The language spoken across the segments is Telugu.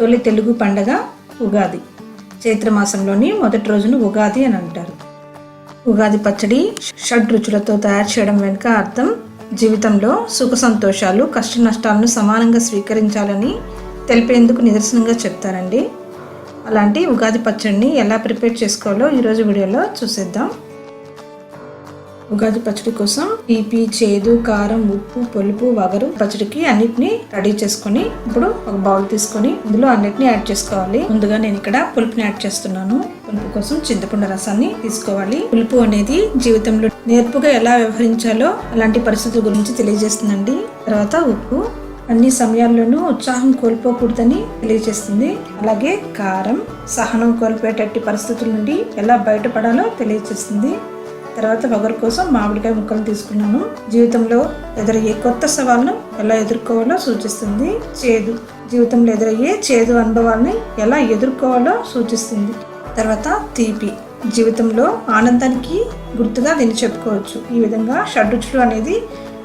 తొలి తెలుగు పండగ ఉగాది. చైత్రమాసంలోని మొదటి రోజును ఉగాది అని అంటారు. ఉగాది పచ్చడి షడ్ రుచులతో తయారు చేయడం వెనుక అర్థం జీవితంలో సుఖ సంతోషాలు కష్ట నష్టాలను సమానంగా స్వీకరించాలని తెలిపేందుకు నిదర్శనంగా చెప్తారండి. అలాంటి ఉగాది పచ్చడిని ఎలా ప్రిపేర్ చేసుకోవాలో ఈరోజు వీడియోలో చూసేద్దాం. ఉగాది పచ్చడి కోసం తీపి చేదు కారం ఉప్పు పులుపు వగరు పచ్చడికి అన్నిటిని రెడీ చేసుకొని ఇప్పుడు ఒక బౌల్ తీసుకొని ఇందులో అన్నిటిని యాడ్ చేసుకోవాలి. ముందుగా నేను ఇక్కడ పులుపుని యాడ్ చేస్తున్నాను. పులుపు కోసం చింతపండు రసాన్ని తీసుకోవాలి. పులుపు అనేది జీవితంలో నేర్పుగా ఎలా వ్యవహరించాలో అలాంటి పరిస్థితుల గురించి తెలియజేస్తుందండి. తర్వాత ఉప్పు. అన్ని సమయాల్లోనూ ఉత్సాహం కోల్పోకూడదని తెలియజేస్తుంది. అలాగే కారం సహనం కోల్పోయేటట్టి పరిస్థితుల నుండి ఎలా బయటపడాలో తెలియజేస్తుంది. తర్వాత ఒకరి కోసం మామిడికాయ ముక్కలు తీసుకున్నాను. జీవితంలో ఎదురయ్యే కొత్త సవాళ్ళను ఎలా ఎదుర్కోవాలో సూచిస్తుంది. చేదు. జీవితంలో ఎదురయ్యే చేదు అనుభవాల్ని ఎలా ఎదుర్కోవాలో సూచిస్తుంది. తర్వాత తీపి. జీవితంలో ఆనందానికి గుర్తుగా దీన్ని చెప్పుకోవచ్చు. ఈ విధంగా షడ్రుచులు అనేది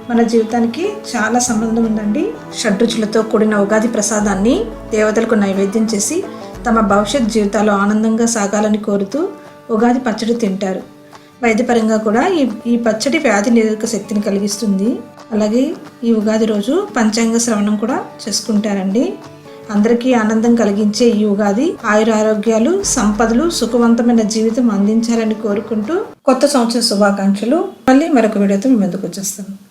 మన జీవితానికి చాలా సంబంధం ఉందండి. షడ్రుచులతో కూడిన ఉగాది ప్రసాదాన్ని దేవతలకు నైవేద్యం చేసి తమ భవిష్యత్ జీవితాలు ఆనందంగా సాగాలని కోరుతూ ఉగాది పచ్చడి తింటారు. వైద్యపరంగా కూడా ఈ ఈ పచ్చడి వ్యాధి నిరోధక శక్తిని కలిగిస్తుంది. అలాగే ఈ ఉగాది రోజు పంచాంగ శ్రవణం కూడా చేసుకుంటారండి. అందరికీ ఆనందం కలిగించే ఈ ఉగాది ఆయుర ఆరోగ్యాలు సంపదలు సుఖవంతమైన జీవితం అందించాలని కోరుకుంటూ కొత్త సంవత్సర శుభాకాంక్షలు. మళ్ళీ మరొక వీడియోతో మీ ముందుకు వచ్చేస్తాను.